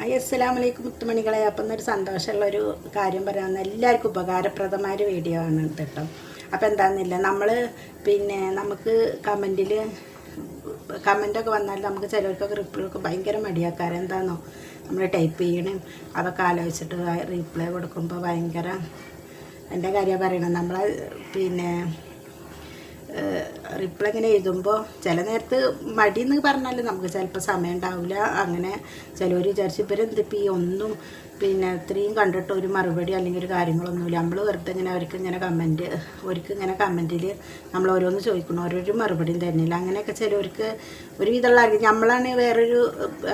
Hi അസ്സലാം വലൈക്കും മുത്തുമണികളെ. അപ്പം എന്നൊരു സന്തോഷമുള്ളൊരു കാര്യം പറയാമെന്ന് എല്ലാവർക്കും ഉപകാരപ്രദമായ ഒരു വീഡിയോ ആണ് കേട്ടോ. അപ്പം എന്താണെന്നില്ല നമ്മൾ പിന്നെ നമുക്ക് കമന്റിൽ കമന്റൊക്കെ വന്നാൽ നമുക്ക് ചിലർക്കൊക്കെ റിപ്ലൈ ഭയങ്കര മടിയാക്കാറ് എന്താണെന്നോ നമ്മൾ ടൈപ്പ് ചെയ്യണം. അതൊക്കെ ആലോചിച്ചിട്ട് റീപ്ലൈ കൊടുക്കുമ്പോൾ ഭയങ്കര എന്റെ കാര്യമാണ് പറയണം നമ്മളെ പിന്നെ റിപ്ലൈ ഇങ്ങനെ എഴുതുമ്പോൾ ചില നേരത്ത് മടി എന്ന് പറഞ്ഞാൽ നമുക്ക് ചിലപ്പോൾ സമയം ഉണ്ടാവില്ല അങ്ങനെ ചിലവർ വിചാരിച്ച് ഇവരെന്തിപ്പോൾ ഈ ഒന്നും പിന്നെ ഇത്രയും കണ്ടിട്ട് ഒരു മറുപടി അല്ലെങ്കിൽ ഒരു കാര്യങ്ങളൊന്നുമില്ല നമ്മൾ വെറുതെ ഇങ്ങനെ അവർക്ക് ഇങ്ങനെ കമന്റ് അവർക്ക് ഇങ്ങനെ കമന്റിൽ നമ്മൾ ഓരോന്ന് ചോദിക്കണം ഓരോരു മറുപടിയും തരുന്നില്ല. അങ്ങനെയൊക്കെ ചിലവർക്ക് ഒരു വിധമുള്ള ആൾക്ക് നമ്മളാണ് വേറൊരു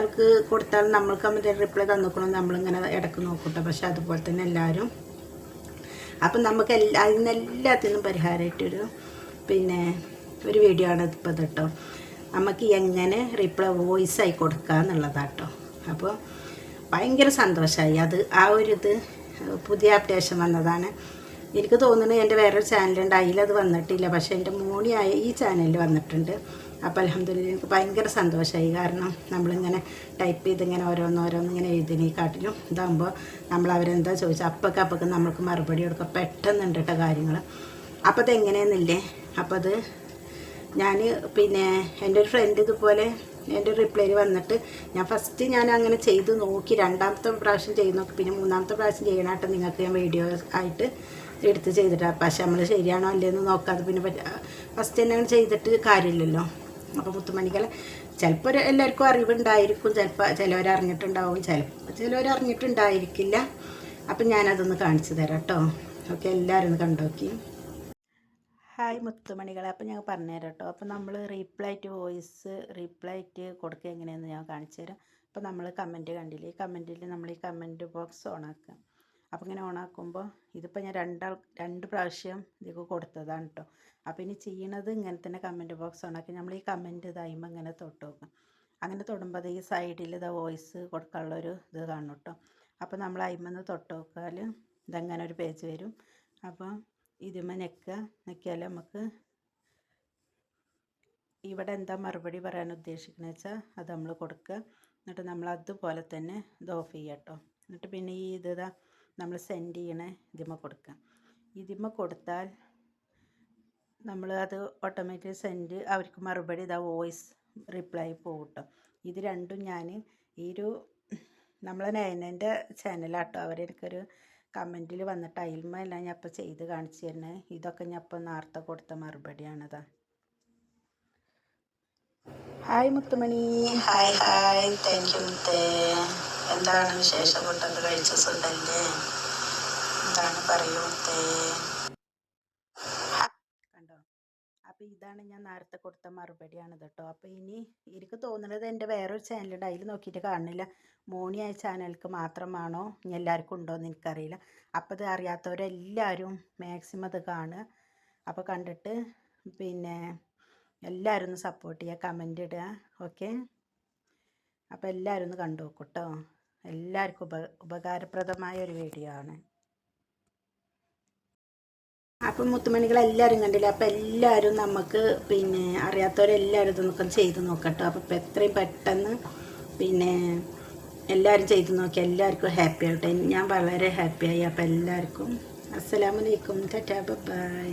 ആൾക്ക് കൊടുത്താൽ നമ്മൾക്ക് കമന്റ് റിപ്ലൈ തന്നിക്കണം നമ്മളിങ്ങനെ ഇടയ്ക്ക് നോക്കട്ടെ. പക്ഷെ അതുപോലെ തന്നെ എല്ലാവരും അപ്പം നമുക്ക് എല്ലാ അതിനെല്ലാത്തിനും പരിഹാരമായിട്ടൊരു പിന്നെ ഒരു വീഡിയോ ആണ് ഇപ്പോൾ കേട്ടോ നമുക്ക് എങ്ങനെ റിപ്ലൈ വോയിസ് ആയി കൊടുക്കുക എന്നുള്ളതാട്ടോ. അപ്പോൾ ഭയങ്കര സന്തോഷമായി അത് ആ ഒരു ഇത് പുതിയ അപ്ഡേഷൻ വന്നതാണ്. എനിക്ക് തോന്നുന്നത് എന്റെ വേറൊരു ചാനലുണ്ട് അതിലത് വന്നിട്ടില്ല. പക്ഷേ എന്റെ മോണിയായ ഈ ചാനലിൽ വന്നിട്ടുണ്ട്. അപ്പോൾ അലഹമ്മദില്ല എനിക്ക് ഭയങ്കര സന്തോഷമായി കാരണം നമ്മളിങ്ങനെ ടൈപ്പ് ചെയ്ത് ഇങ്ങനെ ഓരോന്നോരോന്ന് ഇങ്ങനെ എഴുതിനേക്കാട്ടിലും ഇതാകുമ്പോൾ നമ്മൾ അവരെന്താ ചോദിച്ചാൽ അപ്പൊക്കെ അപ്പൊക്കെ നമ്മൾക്ക് മറുപടി കൊടുക്കുക പെട്ടെന്നുണ്ട് കേട്ടോ കാര്യങ്ങൾ അപ്പോൾ അത് എങ്ങനെയെന്നില്ലേ അപ്പോൾ അത് ഞാൻ പിന്നെ എന്റെ ഒരു ഫ്രണ്ട് ഇതുപോലെ എന്റെ റിപ്ലൈ വന്നിട്ട് ഞാൻ ഫസ്റ്റ് ഞാൻ അങ്ങനെ ചെയ്ത് നോക്കി രണ്ടാമത്തെ പ്രാവശ്യം ചെയ്ത് നോക്കി പിന്നെ മൂന്നാമത്തെ പ്രാവശ്യം ചെയ്യണമായിട്ട് നിങ്ങൾക്ക് ഞാൻ വീഡിയോ ആയിട്ട് എടുത്ത് ചെയ്തിട്ട്. പക്ഷെ നമ്മൾ ശരിയാണോ അല്ലേന്ന് നോക്കാതെ പിന്നെ ഫസ്റ്റ് തന്നെ അങ്ങനെ ചെയ്തിട്ട് കാര്യമില്ലല്ലോ. അപ്പോൾ മുത്തുമണിക്കല ചിലപ്പോൾ ഒരു എല്ലാവർക്കും അറിവുണ്ടായിരിക്കും ചിലപ്പോൾ ചിലവർ അറിഞ്ഞിട്ടുണ്ടാവും ചിലപ്പോൾ ചിലവർ അറിഞ്ഞിട്ടുണ്ടായിരിക്കില്ല. അപ്പം ഞാനതൊന്ന് കാണിച്ചു തരാം കേട്ടോ. ഓക്കെ എല്ലാവരും ഒന്ന് കണ്ടോക്കി. ഹായ് മുത്തുമണികളെ. അപ്പോൾ ഞാൻ പറഞ്ഞുതരാം കേട്ടോ അപ്പോൾ നമ്മൾ reply to voice reply to കൊടുക്കുക എങ്ങനെയാണെന്ന് ഞാൻ കാണിച്ചു തരാം. അപ്പോൾ നമ്മൾ കമന്റ് കണ്ടില്ലേ? ഈ കമന്റിൽ നമ്മൾ ഈ കമന്റ് ബോക്സ് ഓണാക്കുക അപ്പോൾ ഇങ്ങനെ ഓണാക്കുമ്പോൾ ഇതിപ്പോൾ ഞാൻ രണ്ടാൾ രണ്ട് പ്രാവശ്യം ഇതിക്ക് കൊടുത്തതാണ് കേട്ടോ അപ്പോൾ ഇനി ചെയ്യണത് ഇങ്ങനെ തന്നെ കമന്റ് ബോക്സ് ഓണാക്കി നമ്മൾ ഈ കമന്റ് ഇതായുമ്പോൾ ഇങ്ങനെ തൊട്ട് നോക്കാം അങ്ങനെ തൊടുമ്പോൾ ഈ സൈഡിൽ ഇതാ വോയിസ് കൊടുക്കാനുള്ളൊരു ഇത് കാണും കേട്ടോ അപ്പോൾ നമ്മൾ അയിമെന്ന് തൊട്ട് നോക്കാൽ ഇതങ്ങനെ ഒരു പേജ് വരും. അപ്പോൾ ഇതിമ ഞെക്കുക നെക്കിയാൽ നമുക്ക് ഇവിടെ എന്താ മറുപടി പറയാൻ ഉദ്ദേശിക്കുന്നത് വെച്ചാൽ അത് നമ്മൾ കൊടുക്കുക എന്നിട്ട് നമ്മൾ അതുപോലെ തന്നെ ഇത് ഓഫ് ചെയ്യുക കേട്ടോ എന്നിട്ട് പിന്നെ ഈ ഇതാ നമ്മൾ സെൻഡ് ചെയ്യണ ഇതിമ കൊടുക്കുക ഇതിമ കൊടുത്താൽ നമ്മൾ അത് ഓട്ടോമാറ്റിക് സെൻഡ് അവർക്ക് മറുപടി ഇതാ വോയിസ് റിപ്ലൈ പോകും കേട്ടോ ഇത് രണ്ടും ഞാൻ ഈ ഒരു നമ്മളെ നയനന്റെ ചാനലാട്ടോ അവരെനിക്കൊരു കമന്റിൽ വന്നിട്ട് അയിൽമയെല്ലാം ഞാൻ അപ്പം ചെയ്ത് കാണിച്ചു തരുന്നത് ഇതൊക്കെ ഞാൻ അപ്പം നേരത്തെ കൊടുത്ത മറുപടിയാണതാ. Hi Muthumani. Hi hi. Thank you എന്താണ് വിശേഷം? കൊണ്ടത് കഴിച്ച സുണ്ടല്ലേ എന്താണ് പറയൂ മുത്തേ കണ്ടോ അപ്പോൾ ഇതാണ് ഞാൻ നേരത്തെ കൊടുത്ത മറുപടിയാണ് കേട്ടോ അപ്പോൾ ഇനി എനിക്ക് തോന്നുന്നത് എന്റെ വേറൊരു ചാനലുണ്ട് അതിൽ നോക്കിയിട്ട് കാണുന്നില്ല. മോണിയായ ചാനലിക്ക് മാത്രമാണോ ഇനി എല്ലാവർക്കും ഉണ്ടോ എന്ന് എനിക്കറിയില്ല. അപ്പോൾ ഇത് അറിയാത്തവരെല്ലാവരും മാക്സിമം അത് കാണുക. അപ്പോൾ കണ്ടിട്ട് പിന്നെ എല്ലാവരും ഒന്ന് സപ്പോർട്ട് ചെയ്യുക കമന്റ് ഇടുക. ഓക്കെ അപ്പോൾ എല്ലാവരും ഒന്ന് കണ്ടു നോക്കൂട്ടോ എല്ലാവർക്കും ഉപ ഉപകാരപ്രദമായ ഒരു വീഡിയോ ആണ്. അപ്പം മുത്തുമണികളെല്ലാവരും കണ്ടില്ലേ? അപ്പം എല്ലാവരും നമുക്ക് പിന്നെ അറിയാത്തവരെല്ലാവരും ഇത് നോക്കാൻ ചെയ്ത് നോക്കട്ടോ. അപ്പം ഇപ്പം എത്രയും പെട്ടെന്ന് പിന്നെ എല്ലാവരും ചെയ്ത് നോക്കി. എല്ലാവർക്കും ഹാപ്പി ആവട്ടെ. ഞാൻ വളരെ ഹാപ്പിയായി അപ്പം എല്ലാവർക്കും അസ്സലാമലൈക്കും ടാറ്റാ ബൈ.